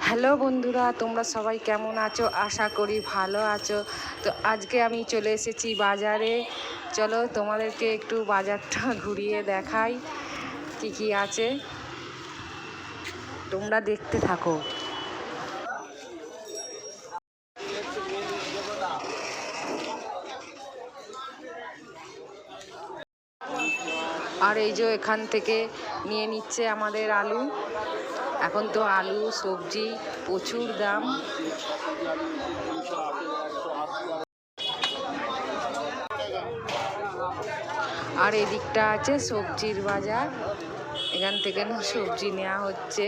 Hello বন্ধুরা, তোমরা সবাই কেমন আছো? আশা করি ভালো আছো। তো আজকে আমি চলে এসেছি বাজারে। চলো তোমাদেরকে একটু বাজারটা ঘুরিয়ে দেখাই, কি কি আছে। তোমরা দেখতে থাকো। আর এই যে এখান থেকে নিয়ে নিচ্ছে আমাদের আলু। এখন তো আলু, সবজি প্রচুর দাম। আর এদিকটা আছে সবজির বাজার। এখান থেকে সবজি নেওয়া হচ্ছে।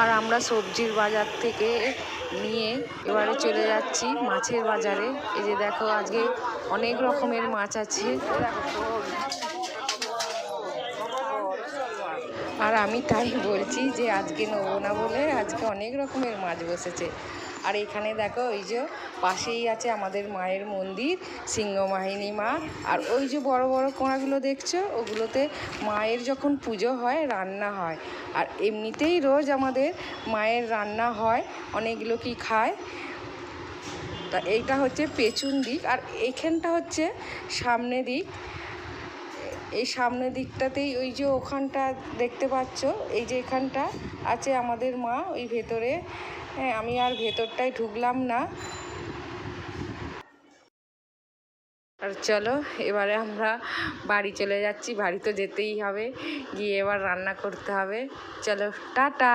আর আমরা সবজির বাজার থেকে নিয়ে এবারে চলে যাচ্ছি মাছের বাজারে। এই যে দেখো, আজকে অনেক রকমের মাছ আছে। আর আমি তাই বলছি যে আজকে নেব না বলে আজকে অনেক রকমের মাছ বসেছে। আর এখানে দেখো ওই যে পাশেই আছে আমাদের মায়ের মন্দির সিংহবাহিনী মা। আর ওই যে বড় বড় কোঁড়াগুলো দেখছ, ওগুলোতে মায়ের যখন পুজো হয়, রান্না হয়। আর এমনিতেই রোজ আমাদের মায়ের রান্না হয় অনেকগুলো লোকই খায়। তা এইটা হচ্ছে পেছন দিক, আর এইখানটা হচ্ছে সামনে দিক। এই সামনের দিকটাতেই ওই যে ওখানটা দেখতে পাচ্ছ, এই যে এখানটা আছে আমাদের মা, ওই ভেতরে। হ্যাঁ আমি আর ভেতরটায় ঢুকলাম না। আর চলো, এবারে আমরা বাড়ি চলে যাচ্ছি, বাড়ি তো যেতেই হবে, গিয়ে এবার রান্না করতে হবে। চলো, টাটা!